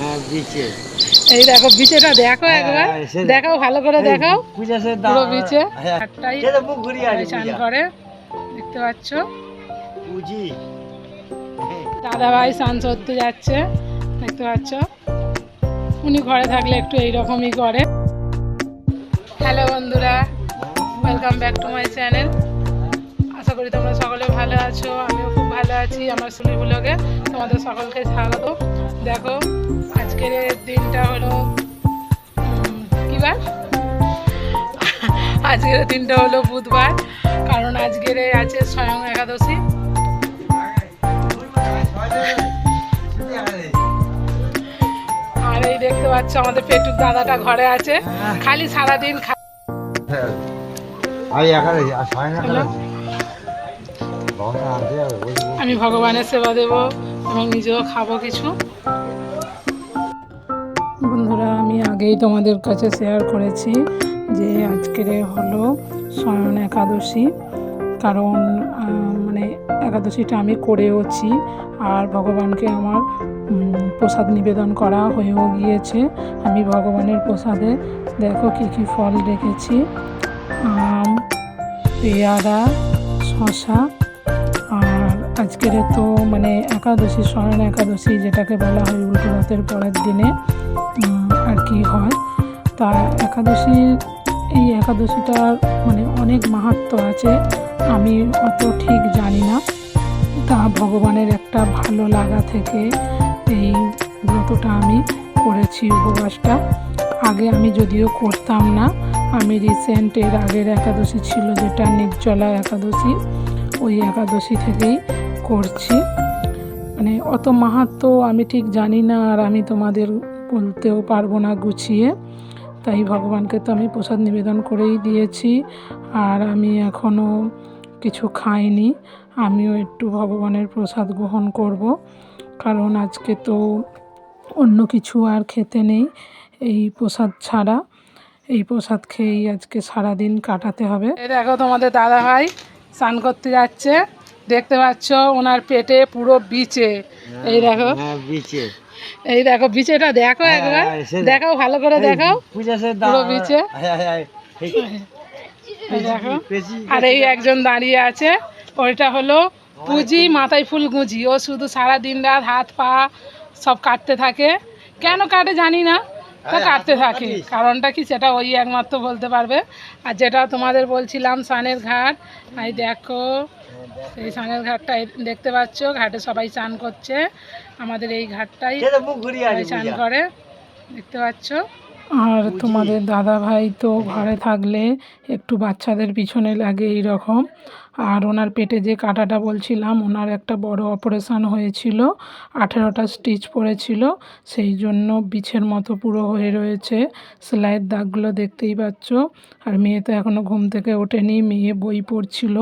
হ্যাঁ এই দেখো বিচেটা দেখো একবার। হ্যাঁ, দেখাও ভালো করে দেখাও। পুরো বিচে। হ্যাঁ চান করে। দেখতে পাচ্ছ? দাদা ভাই স্নান করতে যাচ্ছে। দেখতে পাচ্ছ? উনি ঘরে থাকলে একটু এইরকমই করে। হ্যালো বন্ধুরা welcome back to my channel আশা করি তোমরা সকলে ভালো আছো আমিও খুব ভালো আছি আমার সুলি ব্লগে। তোমাদের সকলকে স্বাগত। দেখো আজকের দিনটা হলো বার? আজকের দিনটা হলো বুধবার কারণ আজকের আছে স্বয়ং একাদশী। আর এই দেখতে পাচ্ছ আমাদের পেটুক দাদাটা ঘরে আছে। খালি সারাদিন খা- আমি এখানে আর আমি ভগবানের সেবা দেব এবং নিজেও খাব কিছু। বন্ধুরা, আমি আগেই তোমাদের কাছে শেয়ার করেছি যে আজকের হলো স্বয়ন একাদশী। কারণ মানে একাদশীটা আমি করেওছি আর ভগবানকে আমার প্রসাদ নিবেদন করা হয়েও গিয়েছে। আমি ভগবানের প্রসাদে দেখো কী কী ফল রেখেছি। আম, পেয়ারা শশা আজকের তো মানে একাদশী স্বয়ন একাদশী যেটাকে বলা হয় উল্টো রথের পরের দিনে আর কি হয়। তা একাদশীর, এই একাদশীটার মানে অনেক মাহাত্ম্য আছে, আমি অত ঠিক জানি না। তা ভগবানের একটা ভালো লাগা থেকে এই ব্রতটা আমি করেছি উপবাসটা। আগে আমি যদিও করতাম না, আমি রিসেন্ট এর আগের একাদশী ছিল যেটা নির্জলা একাদশী, ওই একাদশী থেকেই করছি। মানে অত মাহাত্ম আমি ঠিক জানি না আর আমি তোমাদের বলতেও পারব না গুছিয়ে। তাই ভগবানকে তো আমি প্রসাদ নিবেদন করেই দিয়েছি আর আমি এখনও কিছু খাইনি। আমিও একটু ভগবানের প্রসাদ গ্রহণ করব। কারণ আজকে তো অন্য কিছু আর খেতে নেই এই প্রসাদ ছাড়া। এই প্রসাদ খেয়েই আজকে সারাদিন কাটাতে হবে। দেখো তোমাদের দাদা ভাই স্নান করতে যাচ্ছে। দেখতে পাচ্ছ? ওনার পেটে পুরো বিচে। এই দেখো। হ্যাঁ বিচে। এই দেখো বিচেটা দেখো হ্যাঁ, একবার। হ্যাঁ, দেখাও ভালো করে দেখাও। পুরো বিচে? হ্যাঁ হ্যাঁ দেখো। আর এই একজন দাঁড়িয়ে আছে। ওইটা হলো পুঁজি মাথায় ফুল গুঁজি। ও শুধু সারা দিন রাত হাত পা সব কাটতে থাকে। কেন কাটে জানি না। তা কাটতে থাকি। কারণটা কি? সেটা ওই একমাত্র বলতে পারবে। আর যেটা তোমাদের বলছিলাম সানের ঘাট। এই দেখো এই সানের ঘাটটা দেখতে পাচ্ছ ঘাটে সবাই চান করছে। আমাদের এই ঘাটটাই চান করে। দেখতে পাচ্ছ? আর তোমাদের দাদা ভাই তো ঘরে থাকলে একটু বাচ্চাদের পিছনে লাগে এই রকম আর ওনার পেটে যে কাটাটা বলছিলাম ওনার একটা বড় অপারেশান হয়েছিল আঠেরোটা স্টিচ পড়েছিল সেই জন্য বিছের মতো পুরো হয়ে রয়েছে। সেলাইয়ের দাগগুলো দেখতেই পাচ্ছ। আর মেয়ে তো এখনও ঘুম থেকে ওঠেনি মেয়ে বই পড়ছিল।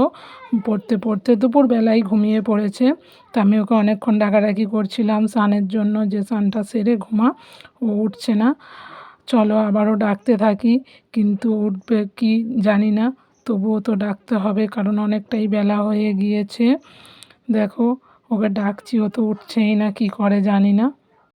পড়তে পড়তে দুপুরবেলায় ঘুমিয়ে পড়েছে। তা আমি ওকে অনেকক্ষণ ডাকাডাকি করছিলাম স্নানের জন্য যে স্নানটা সেরে ঘুমা ও উঠছে না। চলো আবারও ডাকতে থাকি, কিন্তু উঠবে কি জানি না, তবুও তো ডাকতে হবে কারণ অনেকটাই বেলা হয়ে গিয়েছে। দেখো, ওকে ডাকছি, ও তো উঠছেই না, কি করে জানি না।